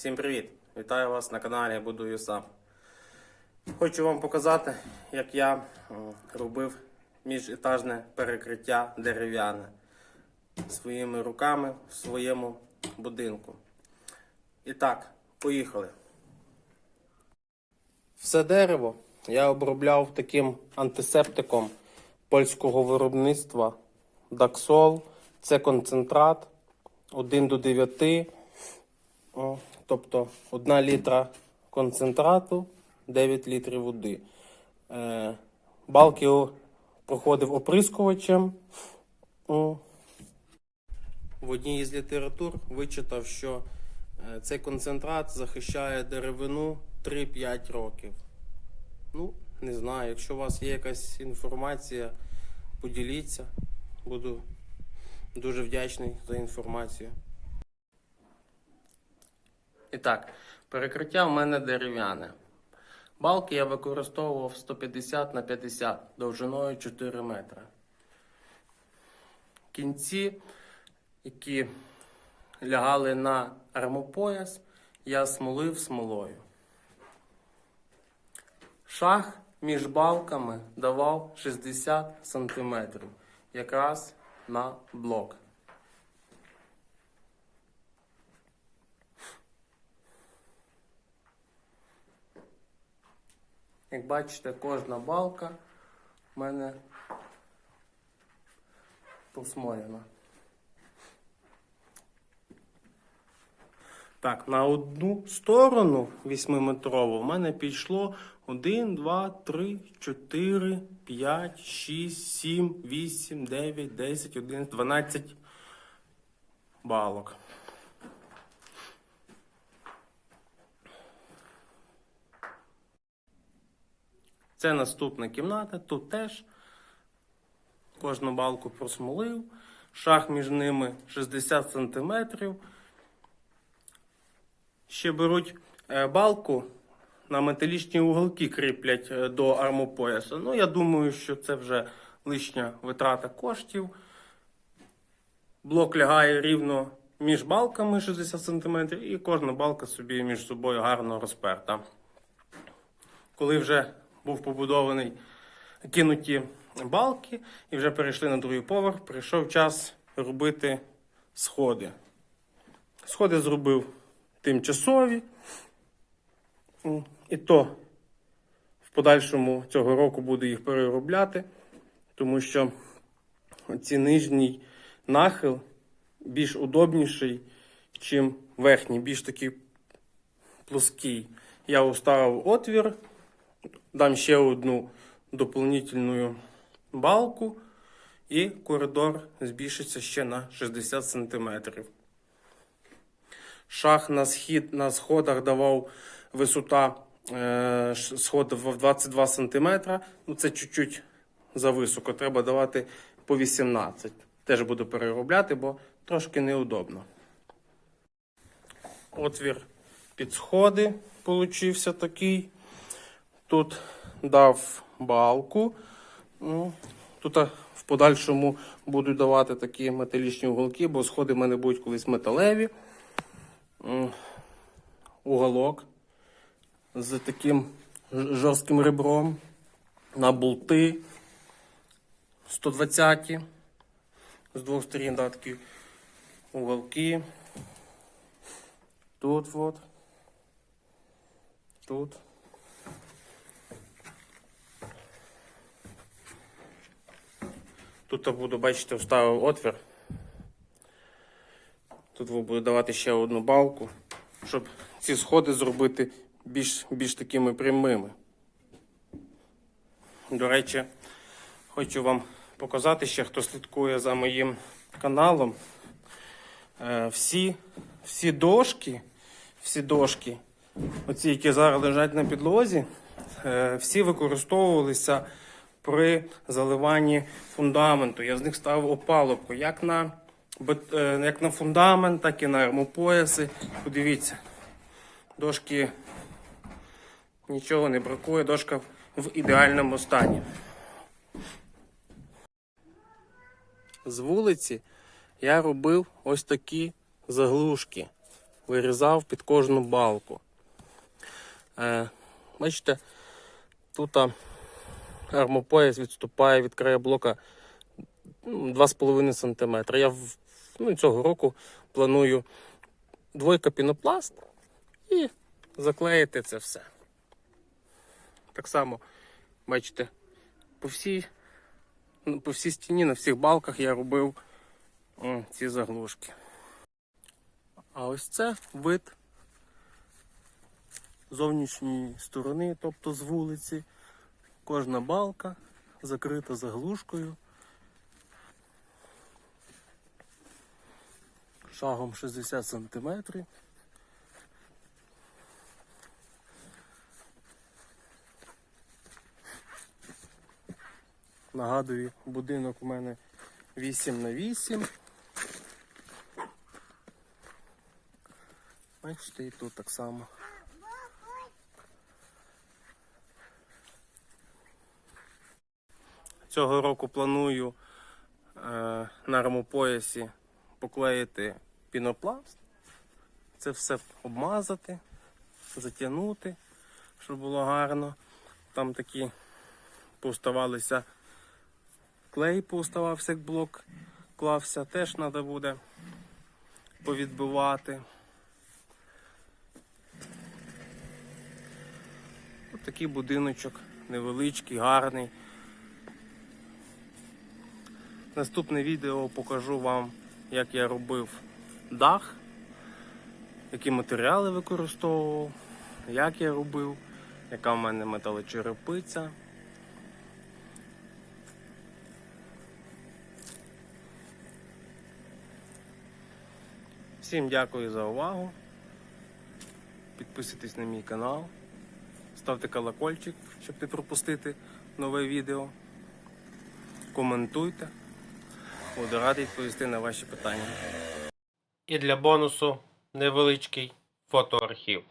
Всім привіт! Вітаю вас на каналі Будую сам. Хочу вам показати, як я робив міжетажне перекриття дерев'яне своїми руками в своєму будинку. І так, поїхали. Все дерево я обробляв таким антисептиком польського виробництва Даксол. Це концентрат 1 до 9. О, тобто 1 літра концентрату, 9 літрів води. Е, балки проходив оприскувачем. О. В одній із літератур вичитав, що е, цей концентрат захищає деревину 3-5 років. Ну, не знаю, якщо у вас є якась інформація, поділіться. Буду дуже вдячний за інформацію. І так, перекриття в мене дерев'яне. Балки я використовував 150 на 50 довжиною 4 метри. Кінці, які лягали на армопояс, я смолив смолою. Шах між балками давав 60 см, якраз на блок. Як бачите, кожна балка в мене посмоєна. Так, на одну сторону 8-метрову в мене пішло 1, 2, 3, 4, 5, 6, 7, 8, 9, 10, 11, 12 балок. Це наступна кімната. Тут теж кожну балку просмолив. Шах між ними 60 см. Ще беруть е, балку на металічні уголки кріплять е, до армопояса. Ну, я думаю, що це вже лишня витрата коштів. Блок лягає рівно між балками 60 см, і кожна балка собі між собою гарно розперта. Коли вже був побудований кинуті балки і вже перейшли на другий поверх, прийшов час робити сходи. Сходи зробив тимчасові. І то в подальшому цього року буду їх переробляти, тому що ці нижній нахил більш удобніший, чим верхній, більш такий плоский. Я уставив отвір, дам ще одну доповнительну балку, і коридор збільшиться ще на 60 сантиметрів. Шах на, схід, на сходах давав висота е, сходів в 22 см. Ну, це чуть-чуть зависоко. Треба давати по 18. Теж буду переробляти, бо трошки неудобно. Отвір під сходи получився такий. Тут дав балку. Ну, Тут в подальшому буду давати такі металічні уголки, бо сходи в мене будуть колись металеві. Уголок з таким жорстким ребром на болти 120 з двох сторін да, такі уголки. Тут от. Тут. Тут я буду, бачите, вставив отвір. Тут буду давати ще одну балку, щоб ці сходи зробити більш, більш такими прямими. До речі, хочу вам показати ще, хто слідкує за моїм каналом. Е, всі, всі дошки, всі дошки, оці, які зараз лежать на підлозі, е, всі використовувалися при заливанні фундаменту. Я з них ставив опалубку, як на, е, як на фундамент, так і на армопояси. Подивіться, дошки нічого не бракує, дошка в ідеальному стані. З вулиці я робив ось такі заглушки. вирізав під кожну балку. Е, бачите, тут армопояс відступає від краю блока ну, 2,5 см. Я ну, цього року планую двойка пінопласт і заклеїти це все. Так само, бачите, по всій, ну, по всій стіні, на всіх балках я робив м, ці заглушки. А ось це вид зовнішньої сторони, тобто з вулиці. Кожна балка закрита заглушкою. Шагом 60 сантиметрів. Нагадую, будинок у мене 8 на 8. Бачите, і тут так само. Цього року планую е, на армопоясі поклеїти пінопласт. Це все обмазати, затягнути, щоб було гарно. Там такі повставалися клей, повставався, як блок клався, теж треба буде повідбивати. Ось такий будиночок невеличкий, гарний. Наступне відео покажу вам, як я робив дах, які матеріали використовував, як я робив, яка в мене металочерепиця. Всім дякую за увагу. Підписуйтесь на мій канал, ставте колокольчик, щоб не пропустити нове відео. Коментуйте. Буду радий відповісти на ваші питання. І для бонусу невеличкий фотоархів.